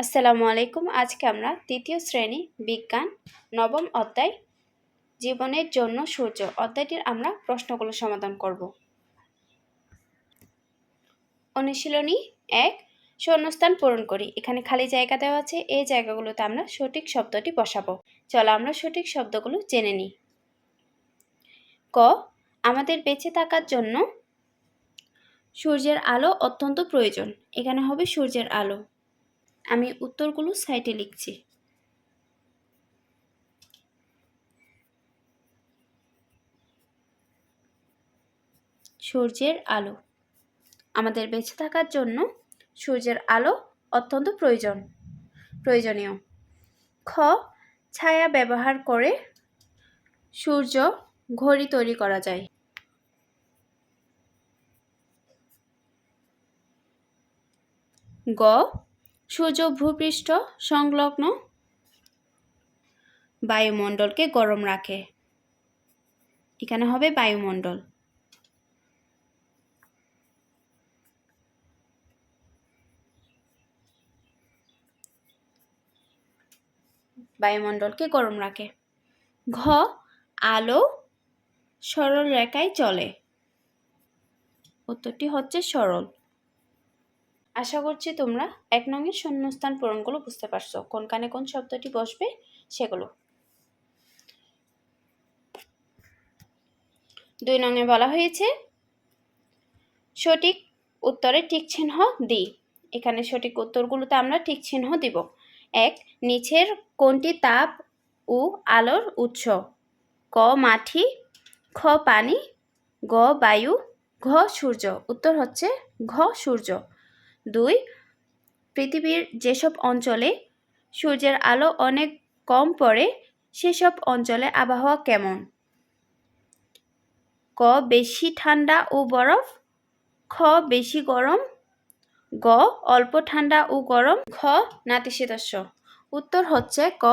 আসসালামু আলাইকুম। আজকে আমরা তৃতীয় শ্রেণি বিজ্ঞান নবম অধ্যায় জীবনের জন্য সূর্য। অধ্যায়টির আমরা প্রশ্নগুলো সমাধান করব। অনুশীলনী এক, শূন্যস্থান পূরণ করি। এখানে খালি জায়গা দেওয়া আছে। এই জায়গাগুলোতে আমরা সঠিক শব্দটি বসাবো। চলো আমরা সঠিক শব্দগুলো জেনে নিই। ক, আমাদের বেঁচে থাকার জন্য সূর্যের আলো অত্যন্ত প্রয়োজন। এখানে হবে সূর্যের আলো। আমি উত্তরগুলো সাইটে লিখছি। সূর্যের আলো। আমাদের বেঁচে থাকার জন্য সূর্যের আলো অত্যন্ত প্রয়োজন, প্রয়োজনীয়। খ, ছায়া ব্যবহার করে সূর্য ঘড়ি তৈরি করা যায়। গ সূর্য ভূপৃষ্ঠ, সংলগ্ন বায়ুমণ্ডলকে গরম রাখে। এখানে হবে বায়ুমণ্ডল। বায়ুমণ্ডলকে গরম রাখে। ঘ, আলো সরল রেখায় চলে। উত্তরটি হচ্ছে সরল। আশা করছি তোমরা এক নঙের শূন্যস্থান পূরণগুলো বুঝতে পারছ। কোন কানে কোন শব্দটি বসবে সেগুলো। দুই নঙে বলা হয়েছে, সঠিক উত্তরে ঠিক চিহ্ন দিই এখানে সঠিক উত্তরগুলোতে আমরা ঠিক চিহ্ন দিব। এক, নিচের কোনটি তাপ ও আলোর উৎস? ক, মাটি, খ, পানি, গ, বায়ু, ঘ, সূর্য। উত্তর হচ্ছে ঘ, সূর্য। দুই, পৃথিবীর যেসব অঞ্চলে সূর্যের আলো অনেক কম পড়ে, সেসব অঞ্চলে আবহাওয়া কেমন? ক, বেশি ঠান্ডা ও বরফ। খ, বেশি গরম। গ, অল্প ঠান্ডা ও গরম। খ নাতিশীতোষ্ণ। উত্তর হচ্ছে ক,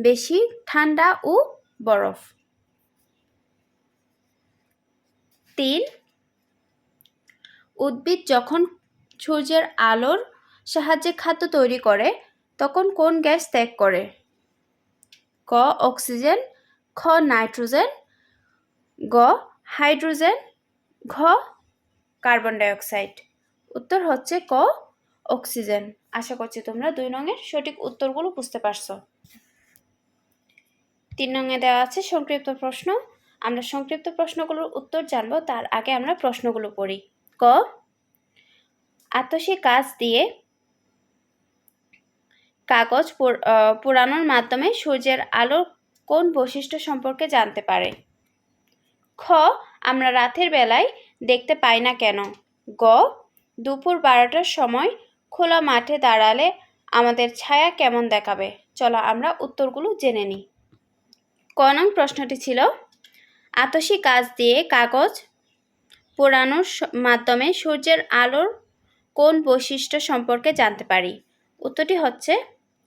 বেশি ঠান্ডা ও বরফ। তিন, উদ্ভিদ যখন সূর্যের আলোর সাহায্যে খাদ্য তৈরি করে, তখন কোন গ্যাস ত্যাগ করে? ক, অক্সিজেন, খ, নাইট্রোজেন, গ, হাইড্রোজেন, ঘ, কার্বন ডাইঅক্সাইড। উত্তর হচ্ছে ক, অক্সিজেন। আশা করছি তোমরা দুই নঙের সঠিক উত্তরগুলো বুঝতে পারছ। তিন নঙে দেওয়া আছে সংক্ষিপ্ত প্রশ্ন। আমরা সংক্ষিপ্ত প্রশ্নগুলোর উত্তর জানব, তার আগে আমরা প্রশ্নগুলো পড়ি। ক আতসী কাজ দিয়ে কাগজ পোড়ানোর মাধ্যমে সূর্যের আলোর কোন বৈশিষ্ট্য সম্পর্কে জানতে পারে? খ, আমরা রাতের বেলায় দেখতে পাই না কেন? গ, দুপুর বারোটার সময় খোলা মাঠে দাঁড়ালে আমাদের ছায়া কেমন দেখাবে? চলো আমরা উত্তরগুলো জেনে নিই। ক নং প্রশ্নটি ছিল, আতসী কাজ দিয়ে কাগজ পোড়ানোর মাধ্যমে সূর্যের আলোর কোন বৈশিষ্ট্য সম্পর্কে জানতে পারি? উত্তরটি হচ্ছে,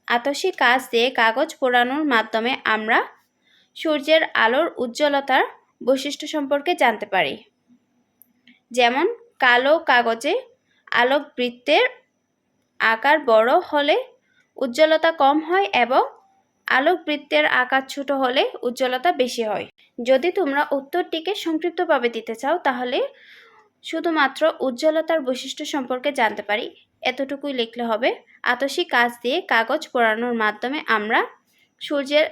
আতসী কাজ দিয়ে কাগজ পোড়ানোর মাধ্যমে আমরা সূর্যের আলোর উজ্জ্বলতার বৈশিষ্ট্য সম্পর্কে জানতে পারি। যেমন, কালো কাগজে আলোক বৃত্তের আকার বড় হলে উজ্জ্বলতা কম হয় এবং আলোক বৃত্তের আকার ছোট হলে উজ্জ্বলতা বেশি হয়। যদি তোমরা উত্তরটিকে সংক্ষিপ্তভাবে দিতে চাও, তাহলে শুধুমাত্র উজ্জ্বলতার বৈশিষ্ট্য সম্পর্কে জানতে পারি, এতটুকুই লিখলে হবে। আতসী কাজ দিয়ে কাগজ পোড়ানোর মাধ্যমে আমরা সূর্যের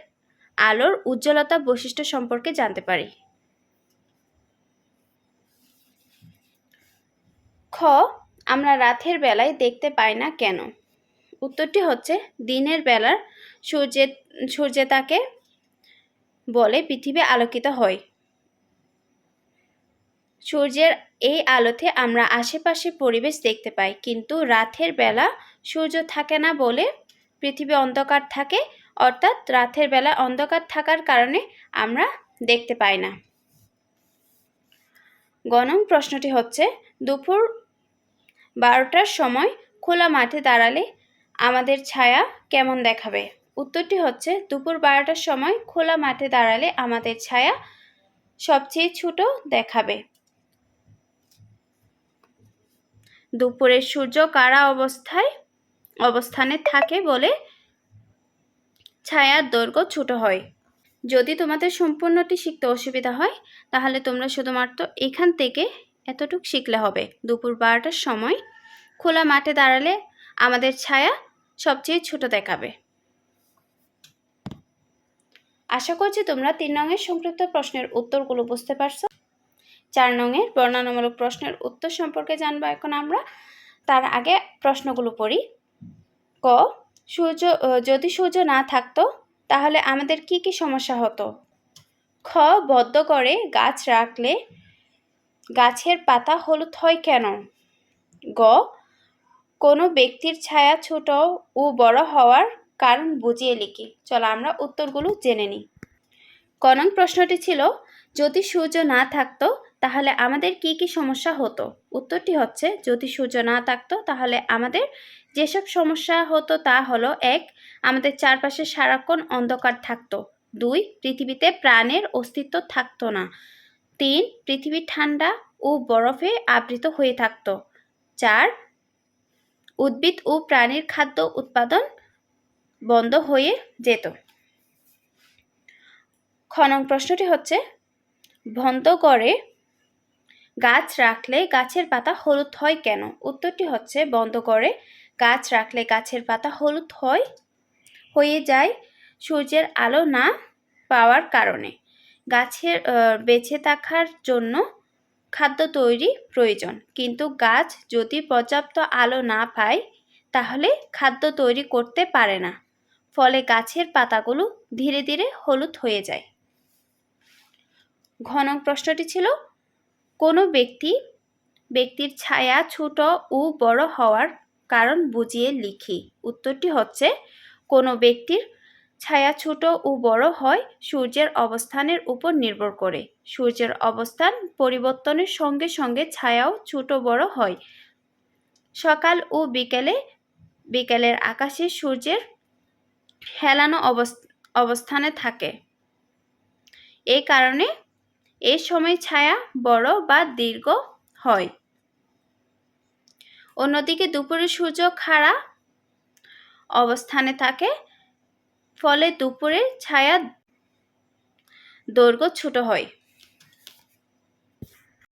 আলোর উজ্জ্বলতা বৈশিষ্ট্য সম্পর্কে জানতে পারি। খ, আমরা রাতের বেলায় দেখতে পাই না কেন? উত্তরটি হচ্ছে, দিনের বেলার সূর্যের সূর্যে তাকে বলে পৃথিবী আলোকিত হয়। সূর্যের এই আলোতে আমরা আশেপাশে পরিবেশ দেখতে পাই। কিন্তু রাতের বেলা সূর্য থাকে না বলে পৃথিবী অন্ধকার থাকে, অর্থাৎ রাতের বেলা অন্ধকার থাকার কারণে আমরা দেখতে পাই না। গণম প্রশ্নটি হচ্ছে, দুপুর বারোটার সময় খোলা মাঠে দাঁড়ালে আমাদের ছায়া কেমন দেখাবে? উত্তরটি হচ্ছে, দুপুর বারোটার সময় খোলা মাঠে দাঁড়ালে আমাদের ছায়া সবচেয়ে ছোট দেখাবে। দুপুরের সূর্য কারা অবস্থায়, অবস্থানে থাকে বলে ছায়ার দৈর্ঘ্য ছোট হয়। যদি তোমাদের সম্পূর্ণটি শিখতে অসুবিধা হয়, তাহলে তোমরা শুধুমাত্র এখান থেকে এতটুক শিখলে হবে। দুপুর বারোটার সময় খোলা মাঠে দাঁড়ালে আমাদের ছায়া সবচেয়ে ছোট দেখাবে। আশা করছি তোমরা তিন রঙের সংক্ষিপ্ত প্রশ্নের উত্তরগুলো বুঝতে পারছ। চার নঙের বর্ণনামূলক প্রশ্নের উত্তর সম্পর্কে জানব এখন আমরা। তার আগে প্রশ্নগুলো পড়ি। ক, সূর্য যদি সূর্য না থাকতো, তাহলে আমাদের কি কি সমস্যা হতো? খ, বদ্ধ করে গাছ রাখলে গাছের পাতা হলুদ হয় কেন? গ, কোনো ব্যক্তির ছায়া ছোট ও বড় হওয়ার কারণ বুঝিয়ে লিখি। চলো আমরা উত্তরগুলো জেনে নিই। কনং প্রশ্নটি ছিল, যদি সূর্য না থাকতো তাহলে আমাদের কি কি সমস্যা হতো? উত্তরটি হচ্ছে, যদি সূর্য না থাকতো, তাহলে আমাদের যেসব সমস্যা হতো তা হলো, এক, আমাদের চারপাশে সারাক্ষণ অন্ধকার থাকতো। দুই, পৃথিবীতে প্রাণের অস্তিত্ব থাকতো না। তিন, পৃথিবী ঠান্ডা ও বরফে আবৃত হয়ে থাকতো। চার, উদ্ভিদ ও প্রাণীর খাদ্য উৎপাদন বন্ধ হয়ে যেত। খনন প্রশ্নটি হচ্ছে, বন্ধ করে গাছ রাখলে গাছের পাতা হলুদ হয় কেন? উত্তরটি হচ্ছে বন্ধ করে, গাছ রাখলে গাছের পাতা হলুদ হয়, হয়ে যায় সূর্যের আলো না পাওয়ার কারণে। গাছের বেঁচে থাকার জন্য খাদ্য তৈরি প্রয়োজন। কিন্তু গাছ যদি পর্যাপ্ত আলো না পায়, তাহলে খাদ্য তৈরি করতে পারে না। ফলে গাছের পাতাগুলো ধীরে ধীরে হলুদ হয়ে যায়। ঘন প্রশ্নটি ছিল কোনো ব্যক্তি, ব্যক্তির ছায়া ছোট ও বড় হওয়ার কারণ বুঝিয়ে লিখি। উত্তরটি হচ্ছে, কোনো ব্যক্তির ছায়া ছোট ও বড় হয় সূর্যের অবস্থানের উপর নির্ভর করে। সূর্যের অবস্থান পরিবর্তনের সঙ্গে সঙ্গে ছায়াও ছোট বড় হয়। সকাল ও বিকেলে, বিকেলের আকাশে সূর্যের হেলানো অবস্থানে থাকে। এই কারণে এ সময় ছায়া বড় বা দীর্ঘ হয়। অন্যদিকে দুপুরে সূর্য খাড়া অবস্থানে থাকে, ফলে দুপুরে ছায়া দৈর্ঘ্য ছোট হয়।